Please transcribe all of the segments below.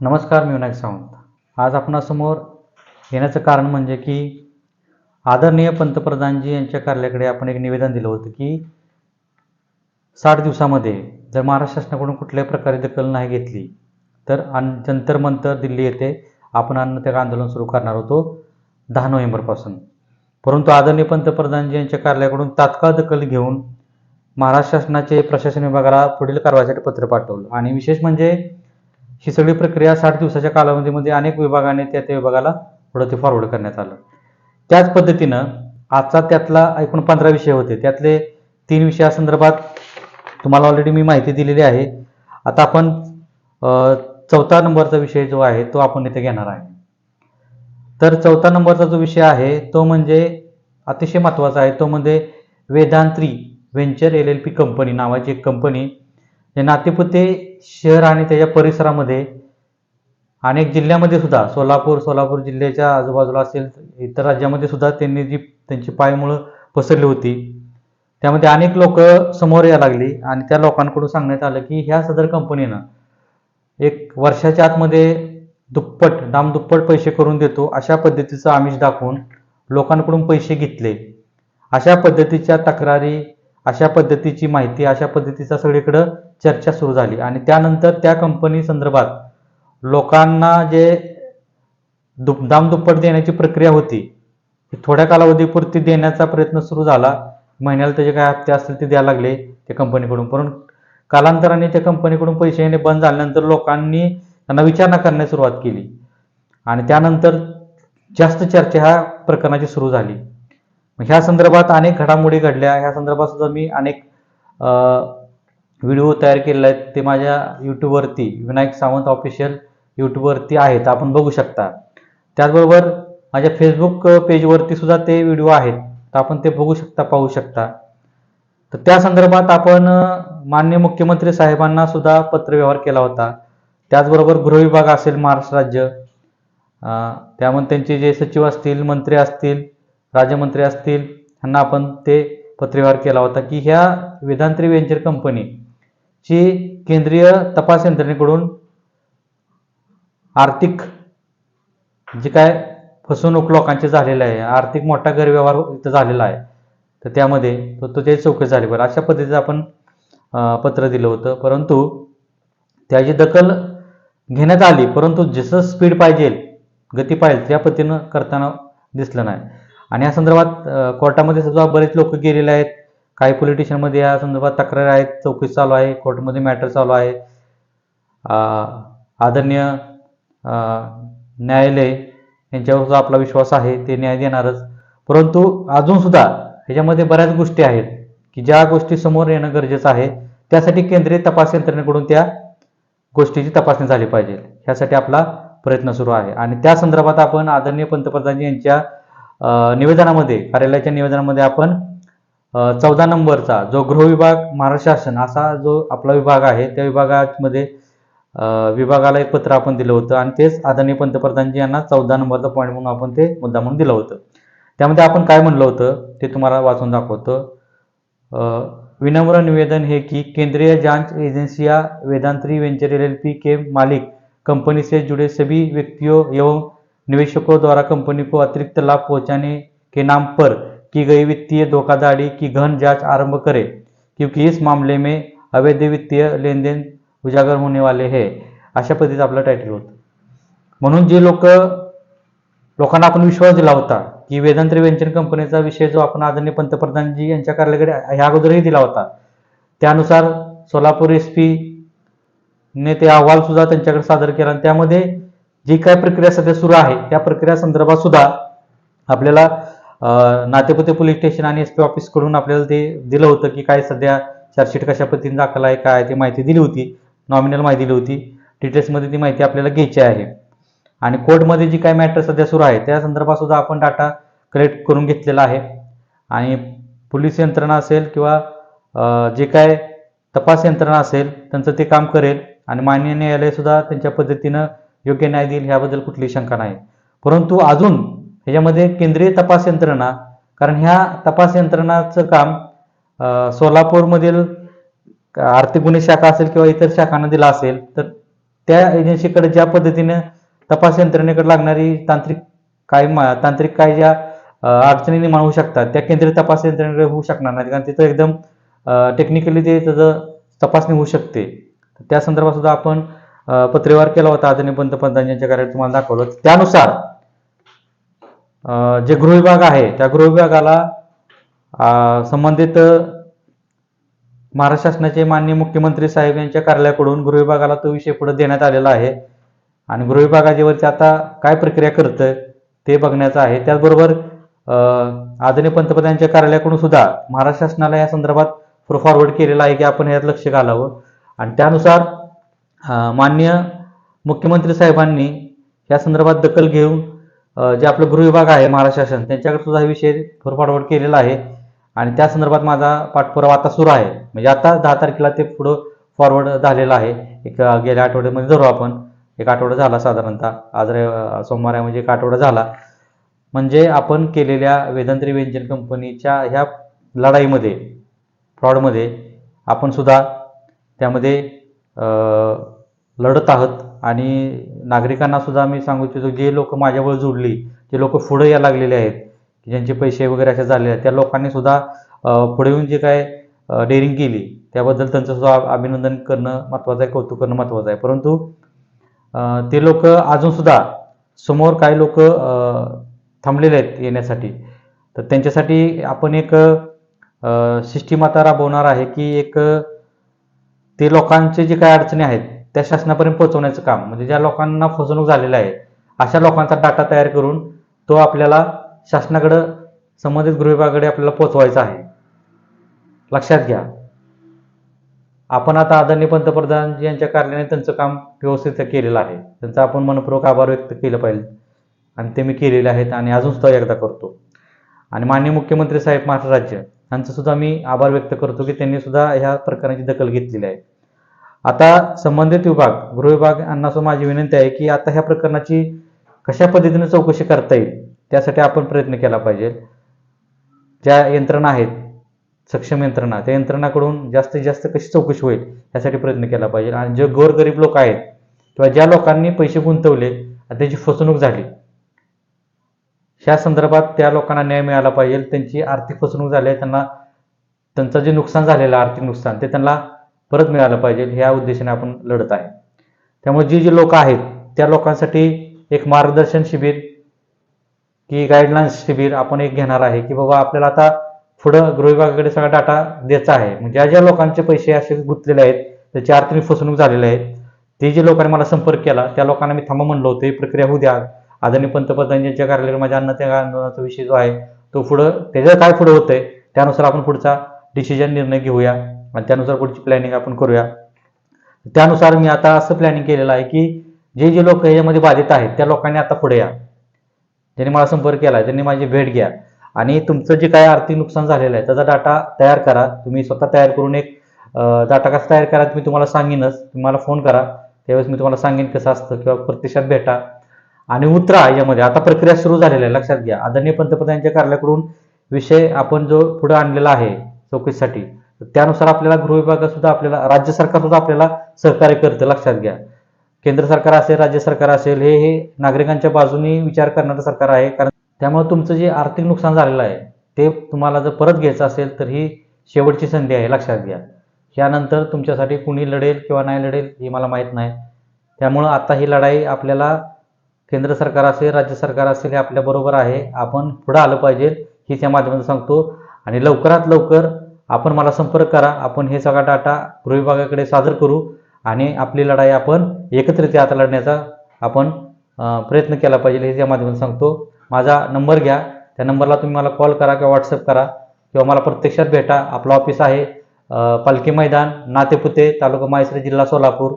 नमस्कार मी विनायक सावंत. आज आपणासमोर येण्याचं कारण म्हणजे की आदरणीय पंतप्रधानजी यांच्या कार्यालयाकडे आपण एक निवेदन दिलं होतं की साठ दिवसामध्ये जर महाराष्ट्र शासनाकडून कुठल्याही प्रकारे दखल नाही घेतली तर अन जंतर मंतर दिल्ली येथे आपण अन्नत्याग आंदोलन सुरू करणार होतो दहा नोव्हेंबरपासून. परंतु आदरणीय पंतप्रधानजी यांच्या कार्यालयाकडून तात्काळ दखल घेऊन महाराष्ट्र शासनाचे प्रशासन विभागाला पुढील कारवाईसाठी पत्र पाठवलं. आणि विशेष म्हणजे ही सगळी प्रक्रिया साठ दिवसाच्या कालावधीमध्ये अनेक विभागाने त्या त्या विभागाला पुढं ते फॉरवर्ड करण्यात आलं. त्याच पद्धतीनं आजचा त्यातला एकूण पंधरा विषय होते. त्यातले तीन विषयासंदर्भात तुम्हाला ऑलरेडी मी माहिती दिलेली आहे. आता आपण चौथा नंबरचा विषय जो आहे तो आपण इथे घेणार आहे. तर चौथा नंबरचा जो विषय आहे तो म्हणजे अतिशय महत्त्वाचा आहे. तो म्हणजे Vedantri venture L L P company नावाची एक कंपनी जे नातेपुते शहर आणि त्याच्या परिसरामध्ये अनेक जिल्ह्यामध्ये सुद्धा सोलापूर सोलापूर जिल्ह्याच्या आजूबाजूला असेल इतर राज्यामध्ये सुद्धा त्यांनी जी त्यांची पायमुळं पसरली होती त्यामध्ये अनेक लोक समोर यायला लागली आणि त्या लोकांकडून सांगण्यात आलं की ह्या सदर कंपनीनं एक वर्षाच्या आतमध्ये दुप्पट दाम दुप्पट पैसे करून देतो अशा पद्धतीचं आमिष दाखवून लोकांकडून पैसे घेतले. अशा पद्धतीच्या तक्रारी अशा पद्धतीची माहिती अशा पद्धतीचा सगळीकडं चर्चा सुरू झाली. आणि त्यानंतर त्या कंपनी संदर्भात लोकांना जे दुप दामदुप्पट देण्याची प्रक्रिया होती थोड्या कालावधीपुरती देण्याचा प्रयत्न सुरू झाला. महिन्याला त्याचे काय हप्ते असतील ते द्यायला लागले त्या कंपनीकडून परंतु कालांतराने त्या कंपनीकडून पैसे येणे बंद झाल्यानंतर लोकांनी त्यांना विचारणा करण्यास सुरुवात केली. आणि त्यानंतर जास्त चर्चा ह्या प्रकरणाची सुरू झाली. ह्या संदर्भात अनेक घडामोडी घडल्या. ह्या संदर्भात सुद्धा मी अनेक व्हिडिओ तयार केलेले आहेत. ते माझ्या यूट्यूबवरती विनायक सावंत ऑफिशियल यूट्यूबवरती आहेत. आपण बघू शकता. त्याचबरोबर माझ्या फेसबुक पेजवरती सुद्धा ते व्हिडिओ आहेत. तर आपण ते बघू शकता पाहू शकता. तर त्या संदर्भात आपण मान्य माननीय मुख्यमंत्री साहेबांना सुद्धा पत्रव्यवहार केला होता. त्याचबरोबर गृहविभाग असेल महाराष्ट्र राज्य त्यामध्ये त्यांचे जे सचिव असतील मंत्री असतील राज्यमंत्री असतील ह्यांना आपण ते पत्रव्यवहार केला होता की ह्या वेदांत्री व्हेंचर कंपनीची केंद्रीय तपास यंत्रणेकडून आर्थिक जे काय फसवणूक लोकांचे झालेले आहे आर्थिक मोठा गैरव्यवहार इथं झालेला आहे तर त्यामध्ये तो तो त्याची चौकशी झाली बरं अशा पद्धतीचं आपण पत्र दिलं होतं. परंतु त्याची दखल घेण्यात आली परंतु जसं स्पीड पाहिजे गती पाहिजे त्या पद्धतीनं करताना दिसलं नाही. आणि या संदर्भात कोर्टामध्ये सुद्धा बरेच लोक गेलेले आहेत. काही पोलिटिशियनमध्ये या संदर्भात तक्रार आहेत. चौकशी चालू आहे. कोर्टमध्ये मॅटर चालू आहे. आदरणीय न्यायालय यांच्यावर सुद्धा आपला विश्वास आहे. ते न्याय देणारच. परंतु अजून सुद्धा ह्याच्यामध्ये बऱ्याच गोष्टी आहेत की ज्या गोष्टी समोर येणं गरजेचं आहे त्यासाठी केंद्रीय तपास यंत्रणेकडून त्या गोष्टीची तपासणी झाली पाहिजे. ह्यासाठी आपला प्रयत्न सुरू आहे. आणि त्या संदर्भात आपण आदरणीय पंतप्रधान यांच्या निवेदनामध्ये कार्यालयाच्या निवेदनामध्ये आपण चौदा नंबरचा जो गृह विभाग महाराष्ट्र शासन असा जो आपला विभाग आहे त्या विभागामध्ये विभागाला एक पत्र आपण दिलं होतं आणि तेच आदरणीय पंतप्रधानजी यांना चौदा नंबरचा पॉईंट म्हणून आपण ते मुद्दा म्हणून दिलं होतं. त्यामध्ये आपण काय म्हणलं होतं ते तुम्हाला वाचून दाखवतं. विनम्र निवेदन हे की केंद्रीय जांच एजेंसियां वेदांत्री वेंचर पी के मालिक कंपनी से जुड़े सभी व्यक्तियों एवं निवेशकों द्वारा कंपनी को अतिरिक्त लाभ पहुंचाने के नाम पर की गई वित्तीय धोखाधड़ी की गहन जांच आरंभ करे क्योंकि इस मामले में अवैध वित्तीय लेन देन उजागर होने वाले है। अशा पद्धतीचं आपलं टायटल होतं. म्हणून जे लोक लोकांना आपण विश्वास दिला होता की वेदांत्री वेंचर कंपनीचा विषय जो आपण आदरणीय पंतप्रधानजी यांच्या कार्यालयाकडे ह्या अगोदरही दिला होता त्यानुसार सोलापूर एस पी ने ते अहवाल सुद्धा त्यांच्याकडे सादर केला आणि त्यामध्ये जी काय प्रक्रिया सध्या सुरू आहे त्या प्रक्रिया संदर्भात सुद्धा आपल्याला नातेपुते पोलीस स्टेशन आणि एस पी ऑफिसकडून आपल्याला ते दिलं होतं की काय सध्या चार्जशीट कशा पद्धतीने दाखल आहे काय ती माहिती दिली होती नॉमिनल माहिती दिली होती. डिटेल्समध्ये ती माहिती आपल्याला घ्यायची आहे. आणि कोर्टमध्ये जी काय मॅटर सध्या सुरू आहे त्या संदर्भात सुद्धा आपण डाटा कलेक्ट करून घेतलेला आहे. आणि पोलीस यंत्रणा असेल किंवा जे काय तपास यंत्रणा असेल त्यांचं ते काम करेल. आणि मान्य न्यायालयसुद्धा त्यांच्या पद्धतीनं योग्य न्याय देईल ह्याबद्दल कुठलीही शंका नाही. परंतु अजून ह्याच्यामध्ये केंद्रीय तपास यंत्रणा कारण ह्या तपास यंत्रणाचं काम सोलापूरमधील आर्थिक गुन्हे शाखा असेल किंवा इतर शाखांना दिला असेल तर त्या एजन्सीकडे ज्या पद्धतीने तपास यंत्रणेकडे लागणारी तांत्रिक काय मा- तांत्रिक काय ज्या अडचणी निर्माण होऊ शकतात त्या केंद्रीय तपास यंत्रणेकडे होऊ शकणार नाही कारण तिथं एकदम टेक्निकली ते त्याचं तपासणी होऊ शकते. त्या संदर्भात सुद्धा आपण पत्रव्यवहार केला होता आदरणीय पंतप्रधान यांच्या कार्यालयात तुम्हाला दाखवलं. त्यानुसार जे गृहविभाग आहे त्या गृहविभागाला विभागाला संबंधित महाराष्ट्र शासनाचे माननीय मुख्यमंत्री साहेब यांच्या कार्यालयाकडून गृहविभागाला तो विषय पुढे देण्यात आलेला आहे. आणि गृहविभागाच्यावरती आता काय प्रक्रिया करतं ते बघण्याचं आहे. त्याचबरोबर आदरणीय पंतप्रधानांच्या कार्यालयाकडून सुद्धा महाराष्ट्र शासनाला या संदर्भात फॉरवर्ड केलेला आहे की आपण यात लक्ष घालावं. आणि त्यानुसार मान्य माननीय मुख्यमंत्री साहेबांनी या संदर्भात दखल घेऊन जे आपलं गृहविभाग आहे महाराष्ट्र शासन त्यांच्याकडे सुद्धा हा विषय फॉरवर्ड केलेला आहे. आणि त्या संदर्भात माझा पाठपुरावा आता सुरू आहे. म्हणजे आता दहा तारखेला ते पुढं फॉरवर्ड झालेलं आहे. एक गेल्या आठवड्यामध्ये धरू आपण. एक आठवडा झाला साधारणतः. आज रे- सोमवार आहे म्हणजे एक आठवडा झाला. म्हणजे आपण केलेल्या वेदांत्री व्यंजन कंपनीच्या ह्या लढाईमध्ये फ्रॉडमध्ये आपण सुद्धा त्यामध्ये लढत आहोत. आणि नागरिकांना सुद्धा मी सांगू इच्छितो जे लोक माझ्यावर जुडली जे लोक पुढे या लागलेले आहेत की ज्यांचे पैसे वगैरे असे झाले आहेत त्या लोकांनी सुद्धा पुढे येऊन जे काय डेअरिंग केली त्याबद्दल त्यांचं सुद्धा अभिनंदन करणं महत्त्वाचं आहे कौतुक करणं महत्त्वाचं आहे. परंतु ते लोक अजून सुद्धा समोर काही लोक थांबलेले आहेत येण्यासाठी. तर त्यांच्यासाठी आपण एक सिस्टीम आता राबवणार आहे की एक ते लोकांचे जे काही अडचणी आहेत त्या शासनापर्यंत पोहोचवण्याचं काम म्हणजे ज्या लोकांना फसवणूक झालेली आहे अशा लोकांचा डाटा तयार करून तो आपल्याला शासनाकडं संबंधित गृहविभागाकडे आपल्याला पोचवायचा आहे. लक्षात घ्या. आपण आता आदरणीय पंतप्रधान यांच्या कार्यालयाने त्यांचं काम व्यवस्थित केलेलं आहे. त्यांचा आपण मनपूर्वक आभार व्यक्त केलं पाहिजे. आणि ते मी केलेले आहेत आणि अजून सुद्धा एकदा करतो. आणि माननीय मुख्यमंत्री साहेब महाराष्ट्र राज्य यांचं सुद्धा मी आभार व्यक्त करतो की त्यांनी सुद्धा ह्या प्रकाराची दखल घेतलेली आहे. आता संबंधित विभाग गृहविभाग यांना माझी विनंती आहे की आता ह्या प्रकरणाची कशा पद्धतीने चौकशी करता येईल त्यासाठी आपण प्रयत्न केला पाहिजे. ज्या यंत्रणा आहेत सक्षम यंत्रणा त्या यंत्रणाकडून जास्तीत जास्त कशी चौकशी होईल यासाठी प्रयत्न केला पाहिजे. आणि जे गोरगरीब लोक आहेत किंवा ज्या लोकांनी पैसे गुंतवले आणि त्यांची फसवणूक झाली ह्या संदर्भात त्या लोकांना न्याय मिळाला पाहिजे. त्यांची आर्थिक फसवणूक झाली आहे त्यांना त्यांचं जे नुकसान झालेलं आर्थिक नुकसान ते त्यांना परत मिळालं पाहिजे. ह्या उद्देशाने आपण लढत आहे. त्यामुळे जी जी लोक आहेत त्या लोकांसाठी एक मार्गदर्शन शिबिर की गाईडलाईन्स शिबिर आपण एक घेणार आहे की बाबा आपल्याला आता पुढं गृहविभागाकडे सगळा डाटा द्यायचा आहे. म्हणजे ज्या ज्या लोकांचे पैसे असे गुंतलेले आहेत त्याची आर्थिक फसवणूक झालेले आहेत ते जे लोकांनी मला संपर्क केला त्या लोकांना मी थांबा म्हणलो होतो ही प्रक्रिया होऊ द्या. आदरणीय पंतप्रधान यांच्या कार्यालयावर माझ्या अन्न त्या आंदोलनाचा विषय जो आहे तो पुढं त्याचं काय पुढं होतंय त्यानुसार आपण पुढचा डिसिजन निर्णय घेऊया. आणि त्यानुसार पुढची प्लॅनिंग आपण करूया. त्यानुसार मी आता असं प्लॅनिंग केलेलं आहे की जे जे लोक याच्यामध्ये बाधित आहेत त्या लोकांनी आता पुढे या. ज्यांनी मला संपर्क केला त्यांनी माझी भेट घ्या. आणि तुमचं जे काय आर्थिक नुकसान झालेलं आहे त्याचा डाटा तयार करा. तुम्ही स्वतः तयार करून एक डाटा कसा तयार करा मी तुम्हाला सांगेनच. तुम्ही मला फोन करा. त्यावेळेस मी तुम्हाला सांगेन कसं असतं किंवा प्रत्यक्षात भेटा. आणि उतरा यामध्ये आता प्रक्रिया सुरू झालेली आहे लक्षात घ्या. आदरणीय पंतप्रधानांच्या कार्यालयाकडून विषय आपण जो पुढे आणलेला आहे चौकशीसाठी त्यानुसार आपल्याला गृहविभागात सुद्धा आपल्याला राज्य सरकार सुद्धा आपल्याला सहकार्य करतं लक्षात घ्या. केंद्र सरकार असेल राज्य सरकार असेल हे हे नागरिकांच्या बाजूने विचार करणारं सरकार आहे. कारण त्यामुळे तुमचं जे आर्थिक नुकसान झालेलं आहे ते तुम्हाला जर परत घ्यायचं असेल तर ही शेवटची संधी आहे लक्षात घ्या. यानंतर तुमच्यासाठी कुणी लढेल किंवा नाही लढेल हे मला माहीत नाही. त्यामुळं आता ही लढाई आपल्याला केंद्र सरकार असेल राज्य सरकार असेल हे आपल्याबरोबर आहे. आपण पुढं आलं पाहिजे हीच या माध्यमातून सांगतो. आणि लवकरात लवकर आपण मला संपर्क करा. आपण हे सगळा डाटा गृहविभागाकडे सादर करू आणि आपली लढाई आपण एकत्रित्या आता लढण्याचा आपण प्रयत्न केला पाहिजे हे या माध्यमातून सांगतो. माझा नंबर घ्या. त्या नंबरला तुम्ही मला कॉल करा किंवा व्हॉट्सअप करा किंवा मला प्रत्यक्षात भेटा. आपलं ऑफिस आहे पालखी मैदान नातेपुते तालुका माहेसर जिल्हा सोलापूर.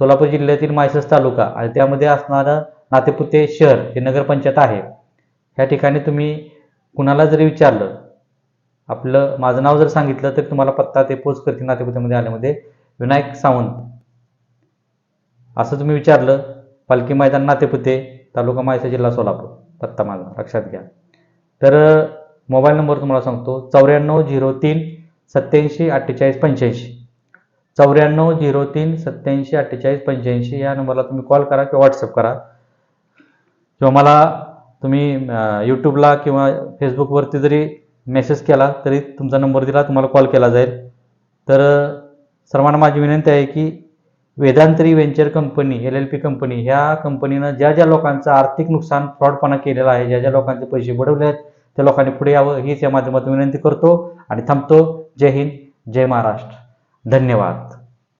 सोलापूर जिल्ह्यातील माळशिरस तालुका आणि त्यामध्ये असणारं नातेपुते शहर हे नगरपंचायत आहे. ह्या ठिकाणी तुम्ही कुणाला जरी विचारलं आपलं माझं नाव जर सांगितलं तर तुम्हाला पत्ता ते पोच करतील नातेपुतेमध्ये आल्यामध्ये. विनायक सावंत. असं तुम्ही विचारलं पालखी मैदान नातेपुते तालुका मायसा जिल्हा सोलापूर. पत्ता माझा लक्षात घ्या. तर मोबाईल नंबर तुम्हाला सांगतो चौऱ्याण्णव झिरो तीन सत्याऐंशी अठ्ठेचाळीस पंच्याऐंशी. चौऱ्याण्णव झिरो तीन सत्याऐंशी अठ्ठेचाळीस पंच्याऐंशी या नंबरला तुम्ही कॉल करा किंवा व्हॉट्सअप करा. किंवा मला तुम्ही यूट्यूबला किंवा फेसबुकवरती जरी मेसेज केला तरी तुमचा नंबर दिला तुम्हाला कॉल केला जाईल. तर सर्वांना माझी विनंती आहे की Vedantri venture company L L P company ह्या कंपनीनं ज्या ज्या लोकांचं आर्थिक नुकसान फ्रॉडपणा केलेला आहे ज्या ज्या लोकांचे पैसे बुडवले आहेत त्या लोकांनी पुढे यावं हीच या माध्यमातून विनंती करतो आणि थांबतो. जय हिंद जय महाराष्ट्र. धन्यवाद.